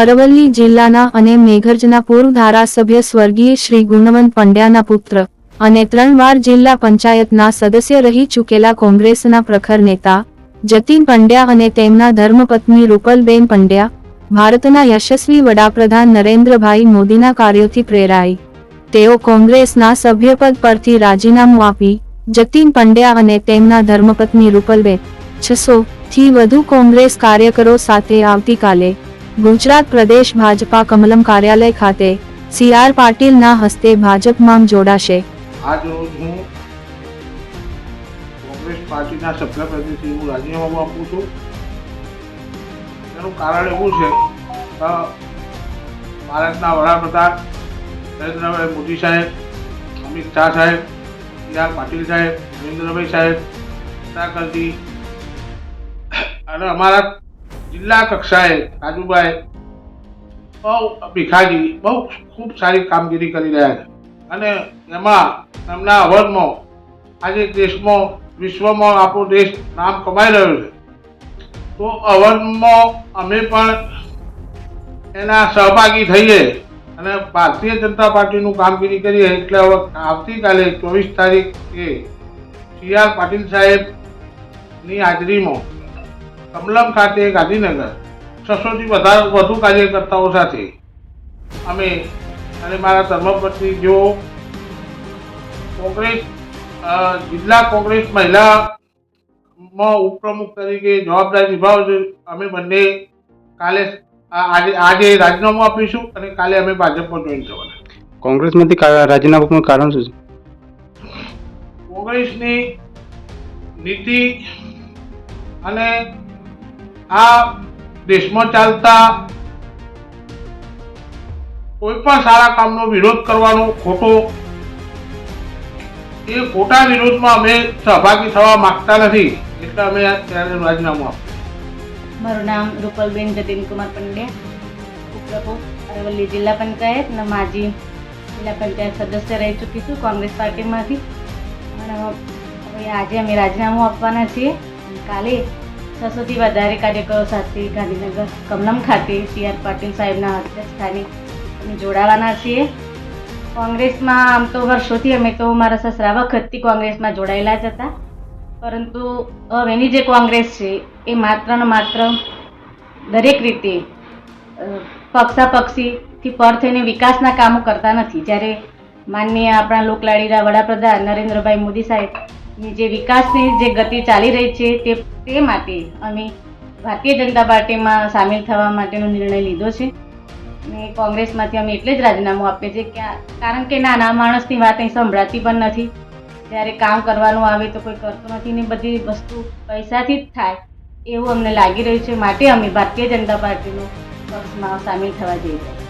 અરવલ્લી જિલ્લાના અને મેઘરજના પૂર્વ ધારાસભ્ય સ્વર્ગીય શ્રી ગુણવંત પંડ્યાના પુત્ર અને ત્રણ વાર જિલ્લા પંચાયતના સદસ્ય રહી ચૂકેલા કોંગ્રેસના પ્રખર નેતા, જતીન પંડ્યા અને તેમના ધર્મપત્ની રૂપલબેન પંડ્યા, ભારતના યશસ્વી વડાપ્રધાન નરેન્દ્રભાઈ મોદીના કાર્યોથી પ્રેરાઈ. તેઓ કોંગ્રેસના સભ્યપદ પરથી રાજીનામું આપી, જતીન પંડ્યા અને તેમના ધર્મપત્ની રૂપલબેન, છસો થી વધુ કોંગ્રેસ કાર્યકરો સાથે આવતીકાલે ગુજરાત પ્રદેશ ભાજપા કમલમ કાર્યાલય ખાતે સી આર પાટીલના હસ્તે ભાજપમાં જોડાશે. ભારતના વડાપ્રધાન નરેન્દ્રભાઈ મોદી સાહેબ, અમિત શાહ સાહેબ, સી પાટીલ સાહેબ નરેન્દ્રભાઈ સાહેબ અને અમારા જિલ્લા કક્ષાએ રાજુભાઈ બહુ ભીખાજી બહુ ખૂબ સારી કામગીરી કરી રહ્યા છે. અને એમાં એમના અવરમાં આજે દેશમાં, વિશ્વમાં આપણો દેશ નામ કમાઈ રહ્યો છે. તો અવનમાં અમે પણ એના સહભાગી થઈએ અને ભારતીય જનતા પાર્ટીનું કામગીરી કરીએ એટલે હવે આવતીકાલે ચોવીસ તારીખે સી આર પાટીલ સાહેબની હાજરીમાં કમલમ ખાતે ગાંધીનગર છસોથી વધારે વધુ કાર્યકર્તાઓ સાથે. અમે અને મારા ધર્મપત્ની જેઓ કોંગ્રેસ જિલ્લા કોંગ્રેસ મહિલામાં ઉપપ્રમુખ તરીકે જવાબદારી નિભાવે છે અમે બંને કાલે આજે આજે રાજીનામું આપીશું અને કાલે અમે ભાજપમાં જોઈન થવાના. કોંગ્રેસમાંથી રાજીનામું કારણ શું છે? કોંગ્રેસની નીતિ અને આ દેશમાં ચાલતા કોઈ પણ સારા કામનો વિરોધ કરવાનો ખોટો, એ ખોટા વિરોધમાં અમે સહભાગી થવા માંગતા નથી, એટલે અમે ત્યારે રાજીનામું આપ્યું મારું નામ રૂપલબેન જતીનકુમાર પંડ્યા અરવલ્લી જિલ્લા પંચાયત અને માજી જિલ્લા પંચાયત સદસ્ય રહી ચૂકી છું કોંગ્રેસ પાર્ટીમાંથી. અને હવે આજે અમે રાજીનામું આપવાના છીએ. કાલે છસોથી વધારે કાર્યકરો સાથે ગાંધીનગર કમલમ ખાતે સી આર પાટીલ સાહેબના અધ્યક્ષસ્થાને અમે જોડાવાના છીએ. કોંગ્રેસમાં આમ તો વર્ષોથી અમે તો મારા સસરા વખતથી કોંગ્રેસમાં જોડાયેલા જ હતા. પરંતુ હવેની જે કોંગ્રેસ છે, એ માત્ર ને માત્ર દરેક રીતે પક્ષાપક્ષીથી પર થઈને વિકાસના કામો કરતા નથી. જ્યારે માનનીય આપણા લોકલાડીના વડાપ્રધાન નરેન્દ્રભાઈ મોદી સાહેબની જે વિકાસની જે ગતિ ચાલી રહી છે તે તે માટે અમે ભારતીય જનતા પાર્ટીમાં સામેલ થવા માટેનો નિર્ણય લીધો છે. અને કોંગ્રેસમાંથી અમે એટલે જ રાજીનામું આપીએ છીએ કે કારણ કે નાના માણસની વાત અહીં સંભળાતી પણ નથી. જ્યારે કામ કરવાનું આવે તો કોઈ કરતું નથી ને બધી વસ્તુ પૈસાથી જ થાય. એવું અમને લાગી રહ્યું છે. માટે અમે ભારતીય જનતા પાર્ટીનો પક્ષમાં સામેલ થવા જઈ રહ્યા છીએ.